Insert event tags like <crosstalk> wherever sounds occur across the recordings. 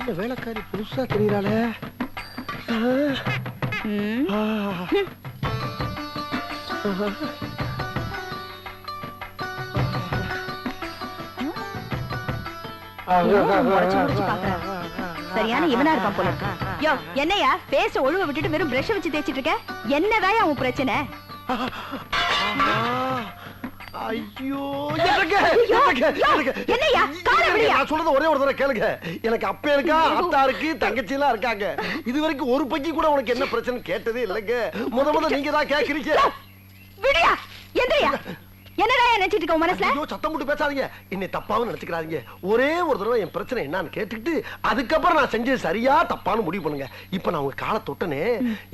என்ன வேலைக்காரி புதுசா தெரியறாளே. சரியான இவனா இருப்பான் போல. யோ என்னையா? பேச ஒழுவ விட்டுட்டு வெறும் பிரஷ் வச்சு தேய்ச்சிட்டு இருக்க? என்னதான் உன் பிரச்சனை? ஐயோ எனக்கு ஐயோ, எனக்கு யோ, எனக்கு என்னய்யா? காலை விடுயா. நான் சொல்றது ஒரே ஒரு தடவை கேளுங்க. எனக்கு அப்ப இருக்கா அத்தா இருக்கு தங்கச்சி எல்லாம் இருக்காங்க. இது வரைக்கும் ஒரு பைக்கு கூட உனக்கு என்ன பிரச்சனை கேட்டதே இல்லைங்க. முத முத நீங்க தான் கேக்குறீங்க. விடியா? எந்திரியா? என்னடா நினைச்சிட்டு இருக்க உன் மனசுல? ஐயோ சத்தம் போட்டு பேசாதீங்க. என்னை தப்பாவும் நினைச்சுக்கிறாதீங்க. ஒரே ஒரு தடவை என் பிரச்சனை என்னன்னு கேட்டுக்கிட்டு அதுக்கப்புறம் நான் செஞ்சது சரியா தப்பான்னு முடிவு பண்ணுங்க. இப்ப நான் உங்க காலை தொட்டனே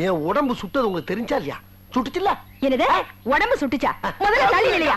என் உடம்பு சுட்டது உங்களுக்கு தெரிஞ்சா இல்லையா? சுட்டுச்சுல்ல? என்னது? உடம்பு சுட்டுச்சா? முதல்ல தள்ளி இல்லையா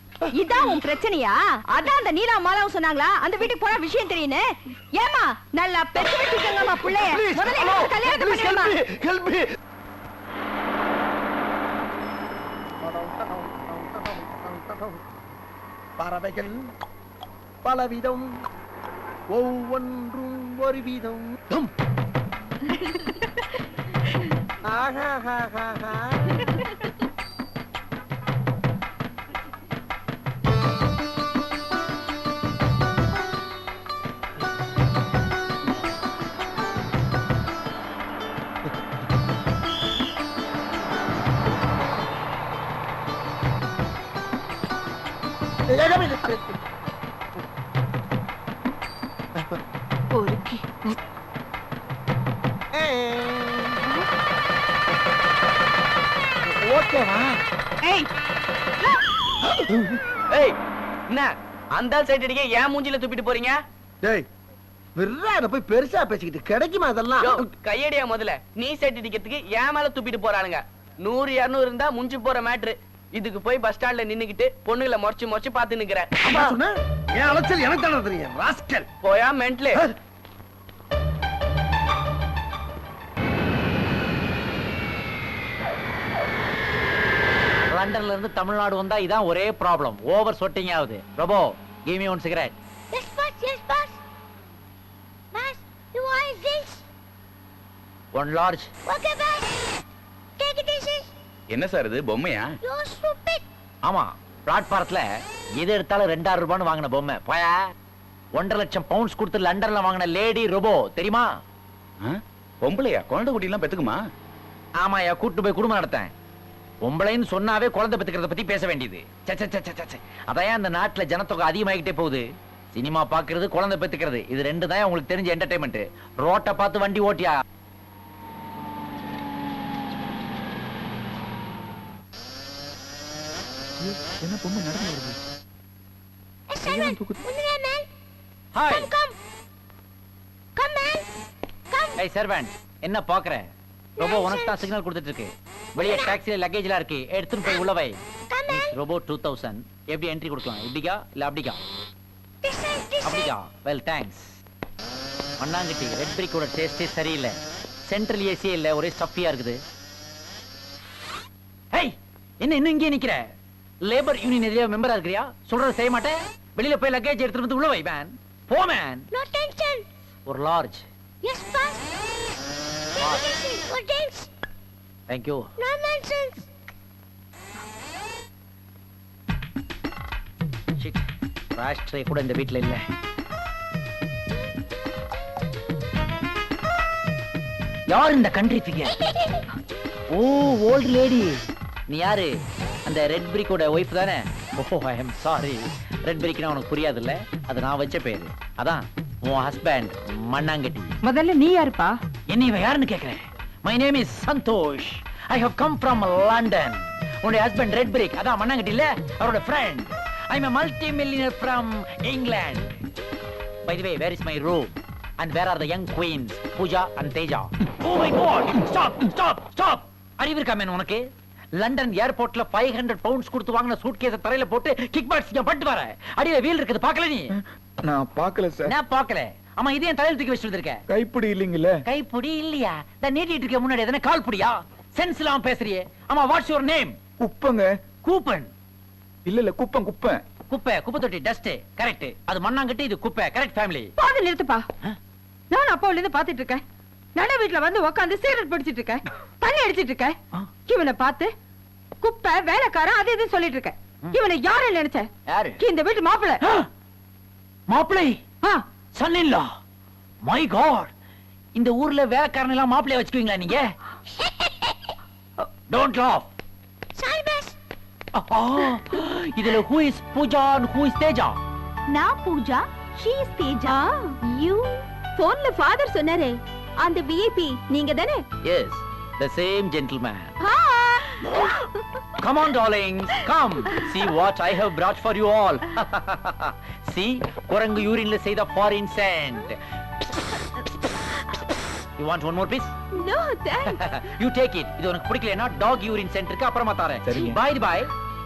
இதான் உன் பிரச்சனையா? அதான் அந்த நீலா மாலாவும் சொன்னாங்களா? அந்த வீட்டுக்கு போனா விஷயம் தெரியுன்னு ஏமா நல்லா பெத்து வச்சிருக்கங்கம்மா பிள்ளைய. முதல்ல கல்யாணத்தை பண்ணிடுமா? ஹெல்ப் மீ பறவைகள் பலவிதம் ஒவ்வொன்றும் ஒரு விதம் <laughs> ஆஹாஹாஹாஹா. ஓகேவா? ஏய் ஏய் என்ன? அந்த சைடு அடிக்க ஏன் மூஞ்சில துப்பிட்டு போறீங்க? டேய் விர்றாத போய் பெருசா பேசிக்கிட்டு கிடைக்குமா அதெல்லாம்? கையடியா முதல்ல. நீ சைடு அடிக்கிறதுக்கு ஏன் மேல துப்பிட்டு போறானுங்க. நூறு இருநூறு இருந்தா முஞ்சி போற மேட்ரு. இதுக்கு போய் பஸ் ஸ்டாண்ட்ல நின்னுக்கிட்டு பொண்ணுகளை முறைச்சு முறைச்சு பாத்து நிக்கிறேன். என் அலைச்சல் எனக்கு தானே தெரியும் ராஸ்கல். போயா மென்ட்லு லண்டன்ல இருந்து தமிழ்நாடு வந்தா இதான் ஒரே ப்ராப்ளம் ஓவர் சொட்டிங் ஆகுது robot give me one cigarette Yes, boss. Yes, boss. Boss, you want this? One large Okay, boss. Take it easy. என்ன சார் இது பொம்மையா You're stupid. ஆமா பிளாட்பாரத்துல எது எடுத்தாலும் ரெண்டாயிரம் ரூபான்னு வாங்கின பொம்மை போயா ஒன்றரை லட்சம் பவுண்ட்ஸ் கொடுத்து லண்டன்ல வாங்கின லேடி ரோபோ தெரியுமா ஆ? பொம்பளையா குழந்தை குட்டி எல்லாம் பெத்துக்குமா ஆமாயா கூட்டு போய் குடும்பம் நடத்தேன் பொம்பளைன்னு சொன்னாவே குழந்தை பெத்துக்கிறத பத்தி பேச வேண்டியது. அதான் அந்த நாட்டுல ஜனத்தொகை அதிகமாகிட்டே போகுது. சினிமா பாக்குறது குழந்தை பெத்துக்கிறது. இது ரெண்டு தான் உங்களுக்கு தெரிஞ்ச என்டர்டைன்மெண்ட் ரோட்டை பார்த்து வண்டி ஓட்டியா. Hi man. Come. ஏய் சர்வன்ட் என்ன பாக்குற? ரோபோ உனக்கு தான் சிக்னல் கொடுத்துட்டு இருக்கு வெளியே டாக்ஸில லக்கேஜ்லாம் இருக்கு. எடுத்துட்டு போய் உள்ள வை. ரோபோ டூ தௌசண்ட் எப்படி என்ட்ரி கொடுக்கலாம்? இப்படிக்கா? இல்ல அப்படிக்கா. அப்படிக்கா? வெல் தேங்க்ஸ் மண்ணாங்கட்டி ரெட் பிரிக்கோட டேஸ்டே சரியில்லை. சென்ட்ரல் ஏசியே இல்ல. ஒரே ஸ்டஃபியா இருக்குது. ஹேய் என்ன இன்னும் இங்கே நிக்கிற? லேபர் யூனியன் எதிரே மெம்பரா இருக்கிறியா? சொல்றத செய்ய மாட்டேன். வெளியில போய் லக்கேஜ் எடுத்துட்டு வந்து உள்ள வை மேன் போ மேன் No tension. ஒரு large Yes, boss. Easy. No tense. Thank you No nonsense. Shit ராஷ்ட்ரே கூட இந்த வீட்ல இல்ல. யார் இந்த கண்ட்ரி ஃபிகர் <laughs> ஓ ஓல்ட் லேடி நீ யாரு? அந்த ரெட் பிரிக்கோட ஒய்ஃப் தானே? Oh I am sorry red பிரிக்னா உனக்கு புரியாதுல்ல? அது நான் வச்ச பேரு. அதான். உன் ஹஸ்பண்ட் மண்ணாங்கட்டி. முதல்ல நீ யாருப்பா? என்ன இவன் யாருன்னு கேக்குறேன்? My name is Santhosh. I have come from London உன்னுடைய ஹஸ்பண்ட் ரெட் பிரிக் அதான் மண்ணாங்கட்டி இல்ல அவரோட friend I am multi millionaire from England by the way where is my room and where are the young queens Pooja and Teja oh my god stop stop stop அறிவு இருக்கா man உனக்கு? London ஏர்போர்ட்ல five hundred pounds கொடுத்து வாங்கின suit கேஸ தரையில போட்டு kick box பட்டு வர. அடியில வீல் இருக்குது பாக்கல நீ? நான் பார்க்கல சார் நான் பாக்கல ஆமா இது என் தலையில தூக்கி வச்சுட்டு இருக்க கைப்பிடி இல்லைங்கல்ல? கைப்புடி இல்லையா? இந்த நீட்டிட்டு இருக்க முன்னாடி எதனா கால் புடியா சென்ஸ் இல்லாம பேசுறியே. ஆமா வாட்ஸ் யுவர் நேம் குப்பங்க. கூப்பன். இல்ல இல்ல குப்பம் குப்பம் குப்பை. குப்பை தொட்டி டஸ்ட் கரெக்ட் அது மண்ணாங்கட்டி இது குப்பை. கரெக்ட் ஃபேமிலி பாதி நிறுத்துப்பா. நான் அப்பாவுல இருந்து பாத்துட்டு இருக்கேன் நட வீட்டுல வந்து உட்காந்து சிகரெட் பிடிச்சிட்டு இருக்கேன் தண்ணி அடிச்சிட்டு இருக்கேன் இவனை பார்த்து குப்பை வேலைக்காரன் அது இது சொல்லிட்டு இருக்கேன் இவனை யாரு நினைச்ச? யாரு? இந்த வீட்டு மாப்பிள. மாப்பிளை son in law my god இந்த ஊர்ல வேலைக்காரன் எல்லாம் மாப்பிளைய வச்சுக்குவீங்களா நீங்க? <laughs> Don't laugh. இதுல who is Pooja who is Teja நான் Pooja she is Teja you போன்ல ஃபாதர் சொன்னாரே. அந்த விஐபி நீங்க தானே yes the same gentleman Come on, darlings, come. See what I have brought for you all. See, குரங்கு யூரின்ல செய்த foreign sand. You want one more piece? No thanks you take it. இது உனக்கு பிடிக்கலனா டாக் யூரின் சென்ட் இருக்கு அப்புறமா தரேன்.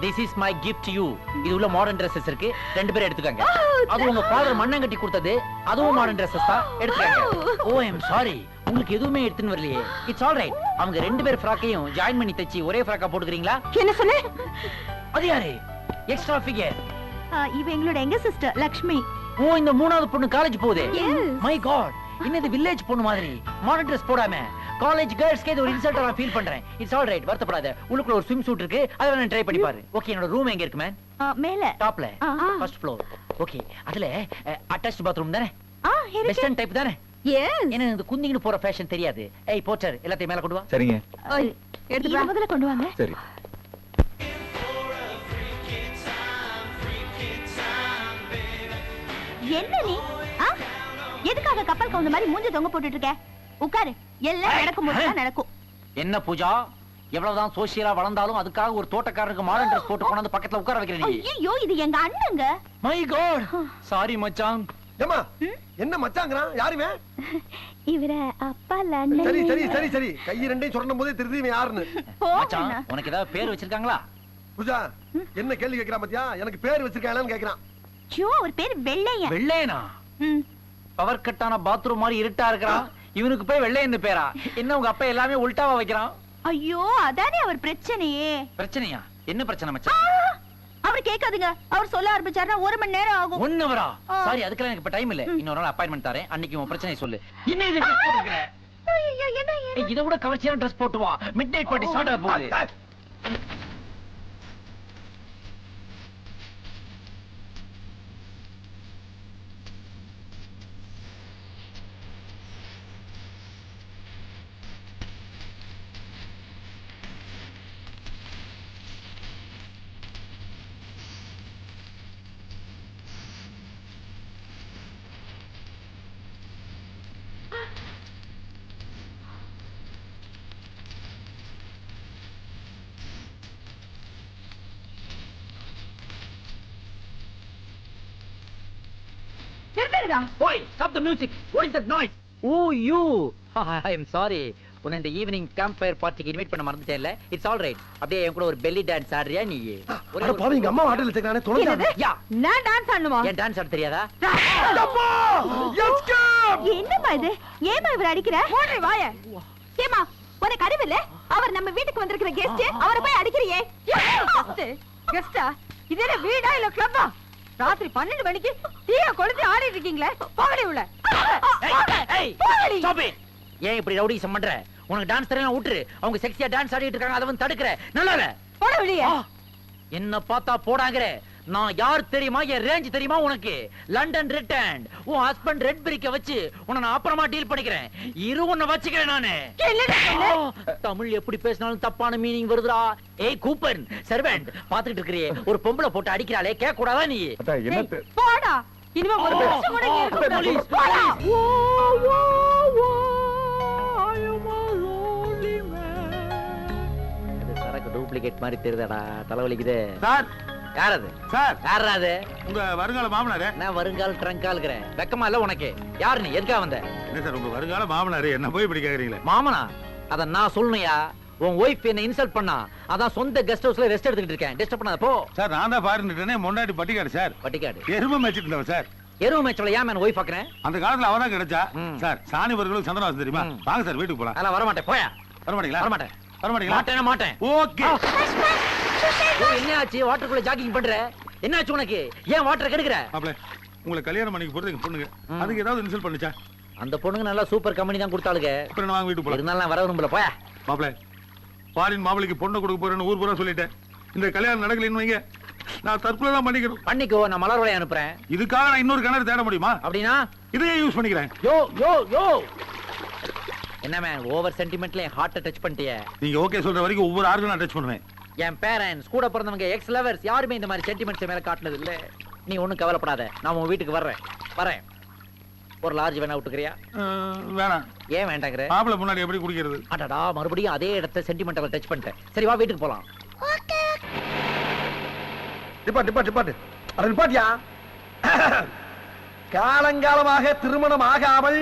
Is my gift to you. இது உள்ள மாடர்ன் Dresses இருக்கு. ரெண்டு பேரும் எடுத்துக்கங்க. அது உங்க ஃாதர் மண்ணங்கட்டி கொடுத்தது. அதுவும் மாடர்ன் Dresses தான். எடுத்துக்கங்க. Oh, I am sorry. உங்களுக்கு எதுவுமே எடுத்துன்னு வரலையே. It's all right. அவங்க ரெண்டு பேர் ஃப்ராக்கையும் ஜாயின் பண்ணி தச்சு ஒரே ஃப்ராக்கா போட்டுக்கிறீங்களா? என்ன சொன்ன அது யாரு எக்ஸ்ட்ரா ஃபிகர் இவ எங்களோட எங்க சிஸ்டர் லக்ஷ்மி ஓ இந்த மூணாவது பொண்ணு காலேஜ் போகுது. மை காட் இன்னது வில்லேஜ் பொண்ணு மாதிரி மாடர்ன் ட்ரெஸ் போடாம காலேஜ் கேர்ள்ஸ்க்கு இது ஒரு இன்சல்ட்டா நான் ஃபீல் பண்றேன். இட்ஸ் ஆல் ரைட் வருத்தப்படாத. உள்ளுக்குள்ள ஒரு ஸ்விம் சூட் இருக்கு. அதை நான் ட்ரை பண்ணி பாரு. ஓகே என்னோட ரூம் எங்க இருக்கு மேன் மேல. டாப்ல. ஃபர்ஸ்ட் ஃப்ளோர் ஓகே அதுல அட்டாச் பாத்ரூம் தானே? ஆ வெஸ்டர்ன் டைப் தானே? எஸ் எனக்கு இந்த குந்திங்கன்னு போற ஃபேஷன் தெரியாது. ஏய் போச்சர் எல்லாத்தையும் மேல கொண்டு வா. சரிங்க. எடுத்து வா. முதல்ல கொண்டு வாங்க. சரி. என்ன நீ? ஆ? எதுக்காக கப்பல் கவுந்த மாதிரி மூஞ்ச தொங்க போட்டுட்டு இருக்க? உட்காரு. எல்லாம் நடக்கும் நடக்கும். என்ன பூஜா? எவ்வளவுதான் சோசியலா வளர்ந்தாலும் அதுக்காக ஒரு தோட்டக்காரருக்கு மாடர்ன் ட்ரெஸ் போட்டு கொண்டாந்து பக்கத்துல உட்கார வைக்கிற நீ. ஐயோ இது எங்க அண்ணங்க? மை காட் சாரி மச்சான். ஏமா என்ன மச்சாங்கிறான்? யாருமே இவர அப்பா சரி சரி சரி சரி. கை ரெண்டையும் சுரண்டும் போதே திருதி இவன் யாருன்னு. மச்சான் உனக்கு ஏதாவது பேர் வச்சிருக்காங்களா? பூஜா என்ன கேள்வி கேக்குறான் பாத்தியா? எனக்கு பேர் வச்சிருக்காங்களான்னு கேக்குறான் ஐயோ ஒரு பேர் வெள்ளையன். வெள்ளையனா. பவர் கட்டான பாத்ரூம் மாதிரி இருட்டா இருக்கிறான். இவனுக்கு போய் வெள்ளையன்னு பேரா? என்ன உங்க அப்பா எல்லாமே உல்டாவா வைக்கிறான்? ஐயோ அதானே அவர் பிரச்சனையே. பிரச்சனையா? என்ன பிரச்சனை! மச்சான்? அவர் கேட்காதுங்க. அவர் சொல்ல ஆரம்பிச்சாருன்னா ஒரு மணி நேரம் ஆகும். ஒன் ஹவரா ஆ. சாரி அதுக்கெல்லாம் எனக்கு இப்ப டைம் இல்ல. இன்னொரு நாள் அப்பாயின்மெண்ட் தரேன். அன்னைக்கு உன் பிரச்சனை சொல்லு. என்ன இது? இதை விட கவர்ச்சியான ட்ரெஸ் போட்டு வா. மிட் நைட் பார்ட்டி ஸ்டார்ட் ஆக போகுது. நிறுத்துடா. Boy, stop the music. What is that noise? Oh, you. <laughs> I am sorry. உன்னை இந்த ஈவினிங் கேம்ப் ஃபயர் பார்ட்டிக்கு இன்வைட் பண்ண மறந்துட்டேன்ல. இட்ஸ் ஆல் ரைட் அப்படியே என் கூட ஒரு பெல்லி டான்ஸ் ஆடுறியா நீ ஒரே பாவி எங்க அம்மா வாட்டில் வச்சிருக்கானே என்னது? தொலைஞ்சானே? யா. நான் டான்ஸ் ஆடணுமா? ஏன் டான்ஸ் ஆட தெரியாதா? என்னம்மா இது? ஏமா இவர் அடிக்கிற? போடுறி வாய. ஏமா உனக்கு அறிவில்ல? அவர் நம்ம வீட்டுக்கு வந்திருக்கிற கெஸ்ட் அவரை போய் அடிக்கிறியே. கெஸ்டா இது என்ன வீடா இல்ல கிளப்பா ராத்திரி பன்னெண்டு மணிக்கு தீய கொளுத்தி ஆடிட்டு இருக்கீங்களே? போகடி உள்ள. ஏன் இப்படி ரவுடிசம் பண்ற? உனக்கு டான்ஸ் தெரியல விட்டுரு அவங்க செக்ஸியா டான்ஸ் ஆடிட்டு இருக்காங்க அதை வந்து தடுக்கிற. நல்லா போட வெளியே. என்ன பார்த்தா போடாங்கற. நான் யார் தெரியுமா? என் ரேஞ்ச் தெரியுமா உனக்கு? லண்டன் ரிட்டர்ன் உன் ஹஸ்பண்ட் ரெட் பிரிக்க வச்சு உன்னை நான் அப்புறமா டீல் பண்ணிக்கிறேன். இரு உன்னை வச்சுக்கிறேன் நானு. தமிழ் எப்படி பேசினாலும் தப்பான மீனிங் வருதுடா. ஏய் கூப்பன் சர்வெண்ட் பாத்துக்கிட்டு இருக்கிறியே. ஒரு பொம்பளை போட்டு அடிக்கிறாளே கேட்க கூடாதா நீ போடா. இனிமே ஒரு நிமிஷம் கூட ஓ, இருக்க. அது சரக்கு டூப்ளிகேட் மாதிரி தெரியுதாடா? தலைவலிக்குது. சார் யார் அது? சார். யாரா அது? உங்க வருங்கால மாமனாரு. நான் வருங்கால் ட்ரங்கால்கிறேன் வெக்கமா இல்ல உனக்கு. யார் நீ? எதுக்கா வந்த? என்ன சார் உங்க வருங்கால மாமனாரு. என்ன போய் இப்படி கேக்குறீங்களே? மாமனா? அத நான் சொல்லணும்யா. உன் ஒய்ஃப் என்ன இன்சல்ட் பண்ணா. அதான் சொந்த கெஸ்ட் ஹவுஸ்ல ரெஸ்ட் எடுத்துக்கிட்டு இருக்கேன். டிஸ்டர்ப் பண்ணாத போ. சார் நான் தான் பாருந்துட்டேனே முன்னாடி பட்டிக்காடு சார். பட்டிக்காடு. எருமை மேய்ச்சிட்டு இருந்தவன் சார். எருவு மேட்ச்ல ஏன் மேன் ஒய்ஃப் பாக்குறேன்? அந்த காலத்துல அவதான் கிடைச்சா. சார் சாணி வர்களுக்கு சந்திரவாசம் தெரியுமா. வாங்க சார் வீட்டுக்கு போலாம். அதெல்லாம் வர மாட்டேன் போயா. வர மாட்டீங்களா வர மாட்டேன் மாட்டேன் மாட்டேன். ஓகே. என்ன ஆச்சு வாட்டருக்குள்ள ஜாக்கிங் பண்ற? என்ன ஆச்சு உனக்கு? ஏன் வாட்டர் கெடுக்கிற? மாப்பிள உங்களை கல்யாணம் பண்ணிக்க போறது எங்க பொண்ணுங்க. அதுக்கு ஏதாவது இன்சல்ட் பண்ணுச்சா? அந்த பொண்ணுங்க நல்லா சூப்பர் கம்பெனி தான் கொடுத்தாளுங்க. அப்புறம் நான் வாங்க போலாம். இருந்தாலும் நான் வர விரும்பல போயா. பாரின் மாப்பிளைக்கு பொண்ணு கொடுக்க போறேன்னு ஊர் பூரா சொல்லிட்டேன். இந்த கல்யாணம் நடக்கலைன்னு வைங்க. நான் தற்கொலை தான் பண்ணிக்கணும் பண்ணிக்கோ நான் மலர் வளைய அனுப்புறேன். இதுக்காக நான் இன்னொரு கிணறு தேட முடியுமா? அப்படின்னா? இதையே யூஸ் பண்ணிக்கிறேன். யோ யோ யோ! என்ன மேன் ஓவர் சென்டிமெண்ட்ல ஹார்ட்டை டச் பண்ணிட்டியே. நீங்க ஓகே சொல்ற வரைக்கும் ஒவ்வொரு ஆர்க்கும் நான் டச் பண்ணுவேன். என் பேரண்ட்ஸ் கூட பிறந்தவங்க எக்ஸ் லவர்ஸ் யாருமே இந்த மாதிரி சென்டிமெண்ட்ஸ் மேல காட்டினது இல்ல. நீ ஒண்ணும் கவலைப்படாத. நான் உன் வீட்டுக்கு வர்றேன். வரேன். ஒரு லார்ஜ் வேணா விட்டுக்கிறியா? வேணாம். ஏன் வேண்டாங்கிற? மாப்பிளை முன்னாடி எப்படி குடிக்கிறது? அடடா மறுபடியும் அதே இடத்த சென்டிமெண்டல் டச் பண்ணிட்டேன். சரி வா வீட்டுக்கு போலாம். டிப்பாட் டிப்பாட் டிப்பாட் அட நிப்பாட்டியா? காலங்காலமாக திருமணம் ஆகாமல்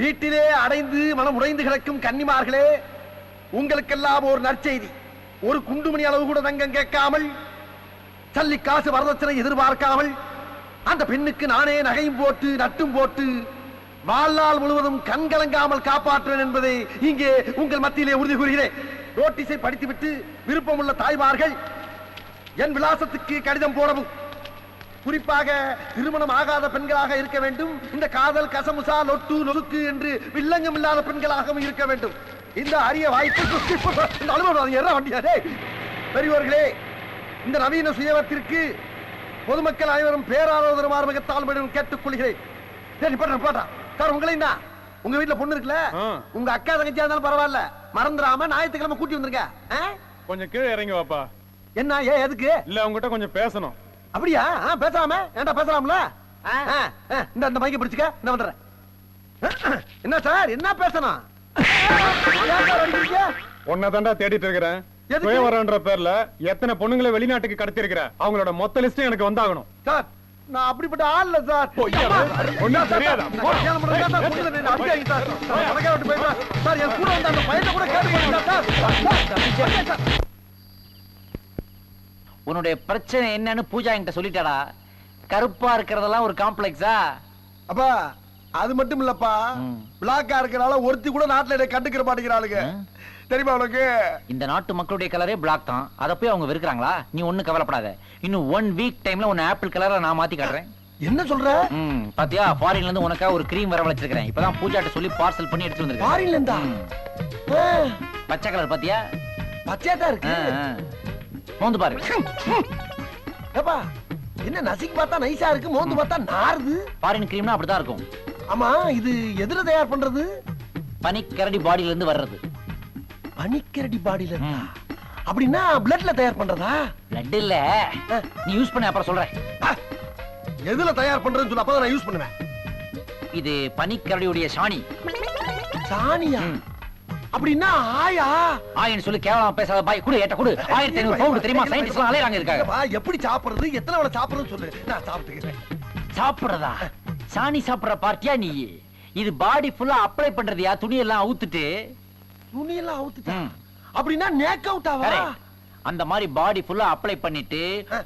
வீட்டிலே அடைந்து மனம் உடைந்து கிடக்கும் கன்னிமார்களே உங்களுக்கெல்லாம் ஒரு நற்செய்தி. ஒரு குண்டுமணி அளவு கூட தங்கம் கேட்காமல் சல்லி காசு வரதட்சணை எதிர்பார்க்காமல் அந்த பெண்ணுக்கு நானே நகையும் போட்டு நட்டும் போட்டு வாழ்நாள் முழுவதும் கண்கலங்காமல் காப்பாற்றுவேன் என்பதை இங்கே உங்கள் மத்தியிலே உறுதி கூறுகிறேன். நோட்டீஸை படித்துவிட்டு விருப்பமுள்ள தாய்மார்கள் என் விலாசத்துக்கு கடிதம் போடவும். குறிப்பாக திருமணம் ஆகாத பெண்களாக இருக்க வேண்டும். இந்த காதல் கசமுசா லொட்டு நொறுக்கு என்று வில்லங்கம் இல்லாத பெண்களாகவும் இருக்க வேண்டும். இந்த அரிய வாய்ப்பு அனுபவம் அது என்ன வண்டியா டேய்? பெரியவர்களே இந்த நவீன சுயவத்திற்கு பொதுமக்கள் அனைவரும் பேராதரவு மார்மகத்தால் மேடம் கேட்டுக் கொள்கிறேன் சரி போட்டா போட்டா சார் உங்களை என்ன உங்க வீட்டுல பொண்ணு இருக்குல்ல? உங்க அக்கா தங்கச்சியா இருந்தாலும் பரவாயில்ல. மறந்துடாம ஞாயிற்றுக்கிழமை கூட்டி வந்துருங்க. ஆ? கொஞ்சம் கீழே இறங்கி வாப்பா. என்ன ஏ எதுக்கு? இல்ல உங்ககிட்ட கொஞ்சம் பேசணும். அப்படியா? ஆ, பேசலாமே ஏன்டா பேசலாம்ல? ஆ, ஆ, இந்த இந்த மைக்க பிடிச்சுக்க. நான் வந்துடுறேன். என்ன சார்? என்ன பேசணும்? ஏன் சார் அடிக்கிறீங்க? உன்னை தாண்டா தேடிட்டு இருக்கிறேன்? சுயவரன்ற பேர்ல எத்தனை பொண்ணுங்களை வெளிநாட்டுக்கு கடத்தி இருக்கிற அவங்களோட மொத்த லிஸ்டும் எனக்கு வந்தாகணும் சார் நான் அப்படிப்பட்ட ஆள் இல்ல சார்? ஒண்ணும் தெரியாதா? சார் என் கூட வந்த அந்த பையனை கூட கேட்டு சார். உன்னுடைய பிரச்சனை என்னன்னு பூஜா என்கிட்ட சொல்லிட்டாடா கருப்பா இருக்கிறதெல்லாம் ஒரு காம்ப்ளெக்ஸா அப்பா அது மட்டும் இல்லப்பா. பிளாக்கா இருக்கறனால ஒருத்தி கூட நாட்டுல என்னை கண்டுக்கிற மாட்டேங்கிறாளுங்க. தெரியுமா உனக்கு? இந்த நாட்டு மக்களுடைய கலரே பிளாக் தான். அதை போய் அவங்க வெறுக்கிறாங்களா? நீ ஒண்ணும் கவலைப்படாத. இன்னும் ஒன் வீக் டைம்ல உன்னை ஆப்பிள் கலர்ல நான் மாத்தி காட்டுறேன். என்ன சொல்ற? ம் பாத்தியா? ஃபாரின்ல இருந்து உனக்கா ஒரு கிரீம் வரவழைச்சிருக்கேன் இப்பதான் பூஜாட்ட சொல்லி பார்சல் பண்ணி எடுத்து வந்திருக்கேன். ஃபாரின்ல இருந்தா? பச்சை கலர் பாத்தியா? பச்சையா தான் இருக்கு. மோந்து பாரு. ஏப்பா என்ன நசிக்கு பார்த்தா நைஸா இருக்கு மோந்து பார்த்தா நாறுது. ஃபாரின் கிரீம்னா அப்படிதான் இருக்கும். ஆமா இது எதுல தயார் பண்றது? பனிக்கரடி பாடியில இருந்து வர்றது. பனிக்கரடி பாடியில இருந்தா. அப்படின்னா பிளட்ல தயார் பண்றதா? பிளட் இல்ல. நீ யூஸ் பண்ண அப்புறம் சொல்றேன். எதுல தயார் பண்றதுன்னு சொல்லு அப்பதான் நான் யூஸ் பண்ணுவேன். இது பனிக்கரடியுடைய சாணி. சாணியா. அப்படின்னா ஆயா? ஆயின்னு சொல்லி கேவலமா பேசாத பாய் குடு ஏட்ட குடு. ஆயிரத்தி ஐநூறு பவுண்ட் தெரியுமா? சயின்டிஸ்ட் எல்லாம் அலையறாங்க இருக்காங்க எப்படி சாப்பிடுறது? எத்தனை வேளை சாப்பிடுறதுன்னு சொல்லு. நான் சாப்பிட்டுக்கிறேன். சாப்பிடுறதா? சாணி சாப்பிடுற பார்ட்டியா நீ இது பாடி ஃபுல்லா அப்ளை பண்றதுயா? துணி எல்லாம் அவுத்துட்டு? துணியெல்லாம் அவுத்துட்டா. அப்படின்னா நேக் அவுட் ஆவா. அந்த மாதிரி பாடி ஃபுல்லா அப்ளை பண்ணிட்டு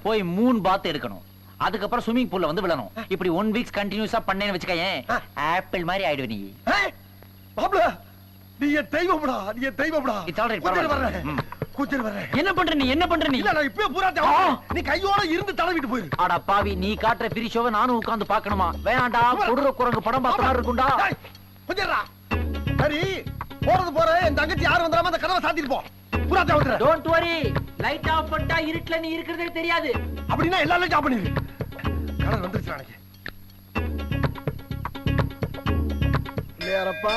போய் மூணு பாத் எடுக்கணும். அதுக்கப்புறம் ஸ்விமிங் பூல்ல வந்து விழணும். இப்படி ஒன் வீக்ஸ் கண்டினியூஸா பண்ணேன்னு வச்சுக்கயேன். ஆப்பிள் மாதிரி ஆயிடுவ நீ மாப்ள நீ தெய்வம்டா நீ தெய்வம்டா. Right, கொஞ்சம் பரவாயில்ல. கொஞ்சம் வர்றேன் என்ன பண்ற நீ? என்ன பண்ற நீ? இல்ல நான் இப்பவே பூரா நீ கையோட இருந்து தடவிட்டு போயிரு. அட பாவி நீ காட்டுற பிரிஷோவை நானும் உட்கார்ந்து பார்க்கணுமா? வேணாண்டா கொடுற குரங்கு படம் பார்த்த மாதிரி இருக்கும்டா. டேய், கொஞ்சம் இருடா. சரி போறது போற என் தங்கச்சி யாரும் வந்துடாம அந்த கதவை சாத்திட்டு போ. பூரா தேவை டோன்ட் வரி லைட் ஆஃப் பண்ணிட்டா இருட்டுல நீ இருக்கிறதே தெரியாது. அப்படின்னா எல்லாரும் ஜாப் பண்ணிரு. கடன் வந்துருச்சு நாளைக்கு இல்லையாரப்பா?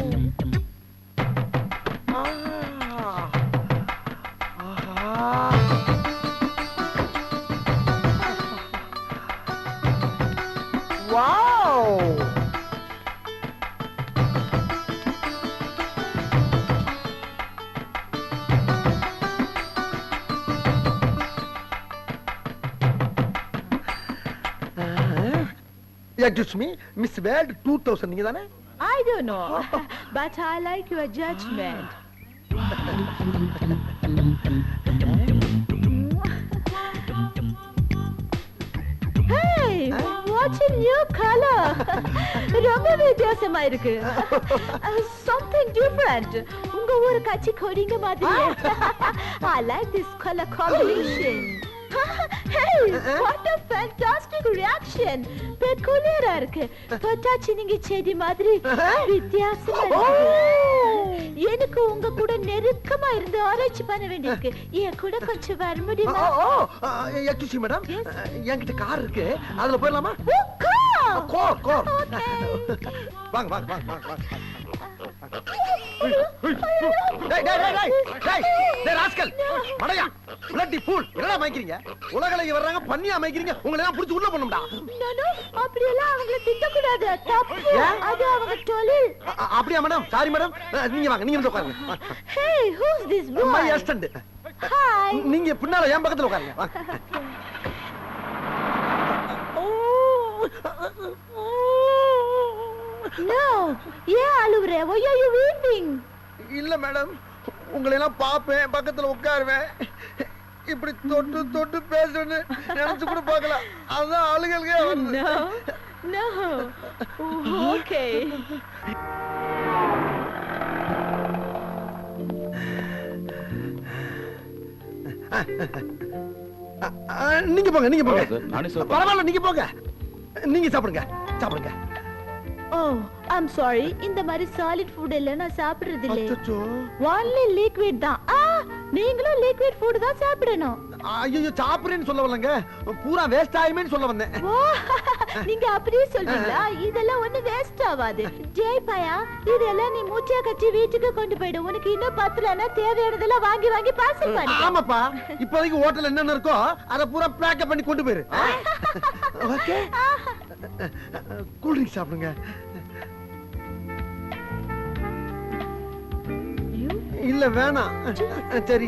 excuse me miss world two thousand நீங்க தானே know, but I like your judgment. Hey, what a new color! ரொம்ப வித்தியாசமா இருக்கு something different. உங்க ஊர் கட்சி கொடிங்க மாதிரி. I like this color combination. <laughs> hey, what a fantastic reaction! பெக்குலியரா இருக்கு. தொட்டாச்சு நீங்க செடி மாதிரி வித்தியாசமா இருக்கு. எனக்கு உங்க கூட நெருக்கமா இருந்து ஆராய்ச்சி பண்ண வேண்டியிருக்கு என் கூட கொஞ்சம் வர முடியுமா எக்ஸ்கியூஸ் மீ மேடம் Yes. என்கிட்ட கார் இருக்கு அதுல போயிடலாமா ஓ! Core core Okay. வாங்க வாங்க வாங்க வாங்க உலகலைக்கு வர்றாங்க பண்ணி அமைக்கிறீங்க உங்களை எல்லாம் புடிச்சு உள்ள பண்ணும்டா அவங்கள திட்டக்கூடாது? அது அவங்க தொழில். அப்படியா மேடம்? Sorry madam. நீங்க வாங்க நீங்க வந்து உட்காருங்க. Hey who's this my boy assistant hi நீங்க பின்னால என் பக்கத்துல உட்காருங்க. நோ ஏன் அழுவுற? Why are you weeping? இல்ல மேடம் உங்களை எல்லாம் பாப்பேன் பக்கத்துல உட்காருவேன். இப்படி தொட்டு தொட்டு பேசுறேன்னு நினைச்சு கூட பார்க்கல அதான் ஆளுகளுக்கே வருது. No. Okay. ஆ, நீங்க போங்க நீங்க போங்க. பரவாயில்ல நீங்க போங்க. நீங்க சாப்பிடுங்க சாப்பிடுங்க. Oh i'm sorry. இந்த மாதிரி சாலிட் ஃபுட் எல்லாம் நான் சாப்பிடுறது இல்ல அச்சச்சோ. only liquid தான். ஆ நீங்களும் liquid food தான் சாப்பிடணும். ஐயோ சாப்பிடுறேன்னு சொல்ல வரலங்க. பூரா வேஸ்ட் ஆயுமேன்னு சொல்ல வந்தேன். ஓ <laughs> நீங்க அப்படியே சொல்றீங்களா? இதெல்லாம் ஒண்ணு வேஸ்ட் ஆகாது ஜெய் பயா இதெல்லாம் நீ மூச்சா கட்டி வீட்டுக்கு கொண்டு போயிடு. உனக்கு இன்னும் பத்தலன்னா தேவையானதெல்லாம் வாங்கி வாங்கி பார்சல் பண்ணு. ஆமாப்பா. இப்போதைக்கு ஹோட்டல் என்னென்ன இருக்கோ அதை பூரா பேக்கப் பண்ணி கொண்டு போயிரு. <laughs> ஓகே கூல் ட்ரிங்க் சாப்பிடுங்க இல்ல வேணாம். சரி.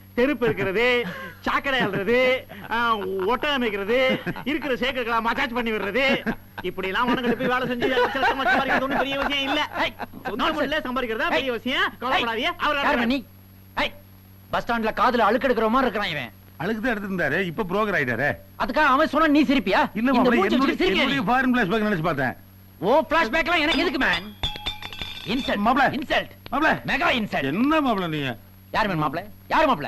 தெருப்பு இருக்கிறது சாக்கடை அல்றது ஒட்டை அமைக்கிறது இருக்கிற சேக்கெல்லாம் மசாஜ் பண்ணி விடுறது. இப்படி எல்லாம் உனக்கு போய் வேலை செஞ்சு சம்பாதிக்கிறது பெரிய விஷயம் இல்ல. இல்ல சம்பாதிக்கிறதா பெரிய விஷயம்? கவலைப்படாதீங்க. அவர் யாரும்மா நீ? ஏய், பஸ் ஸ்டாண்ட்ல காதுல அழுக்கு எடுக்கிற மாதிரி இருக்கிறான் இவன். அழுக்கு தான் எடுத்திருந்தாரு இப்ப புரோக்கர் ஆயிட்டாரு. அதுக்காக அவன் சொன்னா நீ சிரிப்பியா? இல்ல என்னுடைய ஃபாரின் பிளாஸ் பேக் நினைச்சு பார்த்தேன். ஓ பிளாஷ்பேக்லாம் எனக்கு எதுக்கு மேன் இன்சல்ட் மாப்ள. இன்சல்ட் மாப்ள மெகா இன்சல்ட் என்ன மாப்பிள நீங்க யார் மேன் மாப்ள யார் மாப்ள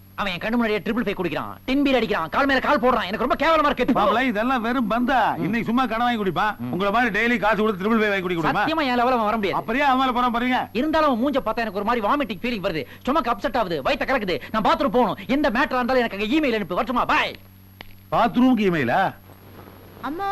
அவன் என் கண்ணு முன்னாடியே ட்ரிபிள் ஃபை குடிக்கிறான். டின் பீர் அடிக்கிறான். கால் மேல கால் போடுறான். எனக்கு ரொம்ப கேவலமா இருக்கு. மாப்பிள இதெல்லாம் வெறும் பந்தா. இன்னைக்கு சும்மா கடன் வாங்கி குடிப்பான் உங்களை மாதிரி டெய்லி காசு கொடுத்து ட்ரிபிள் வாங்கி குடி குடிமா சத்தியமா என் லெவல வர முடியாது. அப்படியே அவன் போறான் பாருங்க. இருந்தாலும் மூஞ்ச பார்த்தா எனக்கு ஒரு மாதிரி வாமிட்டிங் ஃபீலிங் வருது. ஸ்டொமக் அப்செட் ஆகுது. வயித்த கலக்குது. நான் பாத்ரூம் போகணும். எந்த மேட்டரா இருந்தாலும் எனக்கு அங்க இமெயில் அனுப்பு. வரட்டுமா? பாய் பாத்ரூமுக்கு இமெயிலா அம்மா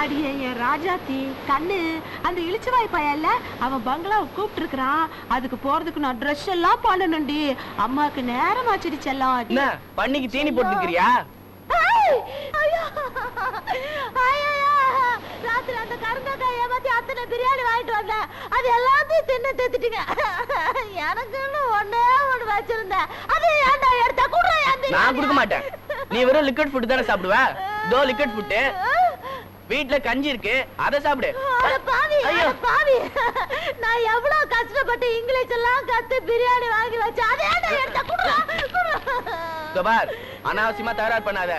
அடியே என் ராஜாத்தி கண்ணு அந்த இளிச்சவாய் பையன்ல அவன் பங்களாவை கூப்பிட்டு இருக்கிறான் அதுக்கு போறதுக்கு நான் ட்ரெஸ் எல்லாம் பண்ணணும்டி அம்மாக்கு நேரம் ஆச்சுடி செல்லம் பண்ணிக்கு தீனி போட்டுக்கிறியா ஐய்! ஐயோ! ராத்திரி அந்த கருந்தக்காய் ஏமாத்தி அத்தனை பிரியாணி வாங்கிட்டு வந்தேன். அது எல்லாத்தையும் தின்னு தித்துட்டீங்க எனக்குன்னு ஒண்ணே ஒண்ணு வச்சிருந்தேன். அது ஏன்டா எடுத்தா? கூட நான் கொடுக்க மாட்டேன். நீ வெறும் லிக்விட் ஃபுட் தானே சாப்பிடுவ? தோ லிக்விட் ஃபுட் வீட்ல கஞ்சி இருக்கு. அத சாப்பிடு. பாவி பாவி. நான் எவ்வளவு கஷ்டப்பட்டு இங்கிலீஷ் எல்லாம் கத்து பிரியாணி வாங்கி வச்சேன். அதே எடுத்தா? குடுறா. இதோ பார் அனாவசியமா தகராறு பண்ணாத.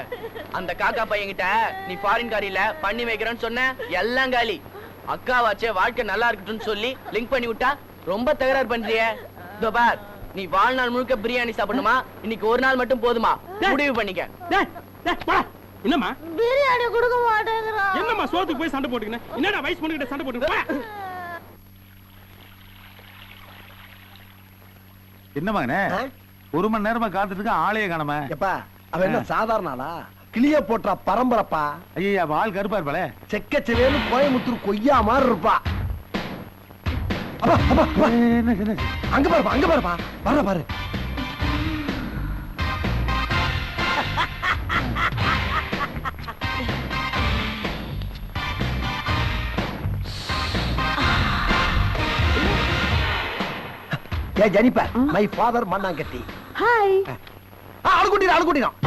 அந்த காக்கா பையன்கிட்ட நீ ஃபாரின் காரியில பண்ணி வைக்கிறேன்னு சொன்ன எல்லாம் காலி. அக்காவாச்சே வாழ்க்கை நல்லா இருக்கட்டும்னு சொல்லி லிங்க் பண்ணி விட்டா ரொம்ப தகராறு பண்றியே பார் நீ வாழ்நாள் முழுக்க பிரியாணி சாப்பிடணுமா? இன்னைக்கு ஒரு நாள் மட்டும் போதுமா? முடிவு பண்ணிக்க. என்னம்மா? பிரியாணி கொடுக்க மாட்டேங்கிறான். என்னம்மா சோத்துக்கு போய் சண்டை போட்டுக்கின? என்னடா வயசு பண்ணிக்கிட்ட சண்டை போட்டுக்கிட்ட என்ன மகனே ஆ? ஒரு மணி நேரமா காத்துட்டு இருக்க ஆளையே காணாம. எப்பா அவன் என்ன சாதாரண ஆளா? கிளிய போட்டா பரம்பரப்பா. ஐயா ஆள் கருப்பா இருப்பாளே. செக்கச்செவேலு கோயம்புத்தூர் கொய்யா மாதிரி இருப்பா. அங்க பாருப்பா அங்க பாருப்பா. வர்ற பாரு. ஏ ஜனிப்பர் மை? ஃபாதர் மண்ணாங்கட்டி. ஹாய் ஆளு கூட்டிடு ஆளு கூட்டிடும்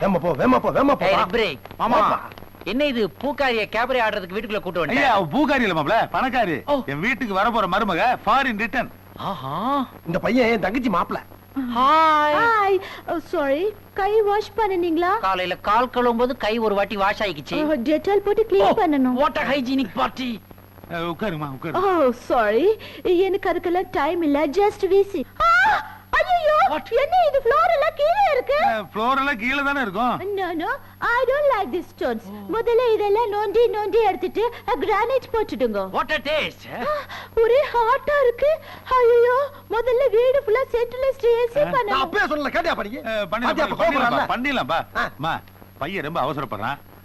வேமா போ வேமா போ வேமா போ பிரேக். மாமா. என்ன இது பூக்காரிய கேபரே ஆடுறதுக்கு வீட்டுக்குள்ள கூட்டு ஐயா வந்தேன் அவ பூக்காரி இல்ல மாப்ள பணக்காரி. ஓ. என் வீட்டுக்கு வர போற மருமக ஃபாரின் ரிட்டர்ன் ஆஹா. இந்த பையன் என் தங்கச்சி மாப்பிள. ஹாய் ஹாய் சாரி கை வாஷ் பண்ணனீங்களா? காலையில கால் கழுவும்போது கை ஒரு வாட்டி வாஷ் ஆயிக்கிச்சு டெட்டால் போட்டு க்ளீன் பண்ணனும் வாட் அ ஹைஜீனிக் பார்ட்டி உட்காருமா உட்காரு ஓ சாரி எனக்கு அதுக்கெல்லாம் டைம் இல்ல. ஜஸ்ட் வீசி ஐயோ என்ன இது ஃப்ளோர் எல்லாம் கீழே இருக்கு? ஃப்ளோர் எல்லாம் கீழே தானே இருக்கும்? No no I don't like this stones முதல்ல இதெல்லாம் நோண்டி நோண்டி எடுத்துட்டு கிரானைட் போட்டுடுங்க. வாட் அ டேஸ்ட் ஒரே ஹாட்டா இருக்கு. ஐயோ முதல்ல வீடு ஃபுல்லா சென்ட்ரலைஸ்ட் ஏசி பண்ணணும். அப்பவே சொல்லல கேட்டியா அஹ், பண்ணிடலாம் பண்ணிடலாம்ப்பா, பண்ணிடலாம்ப்பா. அம்மா பையன் ரொம்ப அவசரப்படுறான்.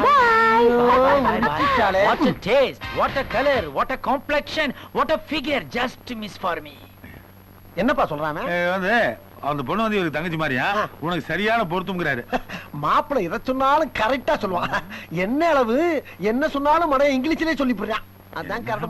bye மச்சிச்சாலே. What a taste what a colour what a complexion what a figure just miss for me என்னப்பா? அஹ், வந்து அந்த பொண்ணு வந்து இவருக்கு தங்கச்சி மாதிரியா? உனக்கு சரியான பொருத்தம்ங்கிறாரு. மாப்பிள்ளை எதை சொன்னாலும் கரெக்டா சொல்லுவான். என்ன அளவு என்ன சொன்னாலும் மட இங்கிலீஷ்லயே சொல்லி போடுறான். அதான் கரெக்ட்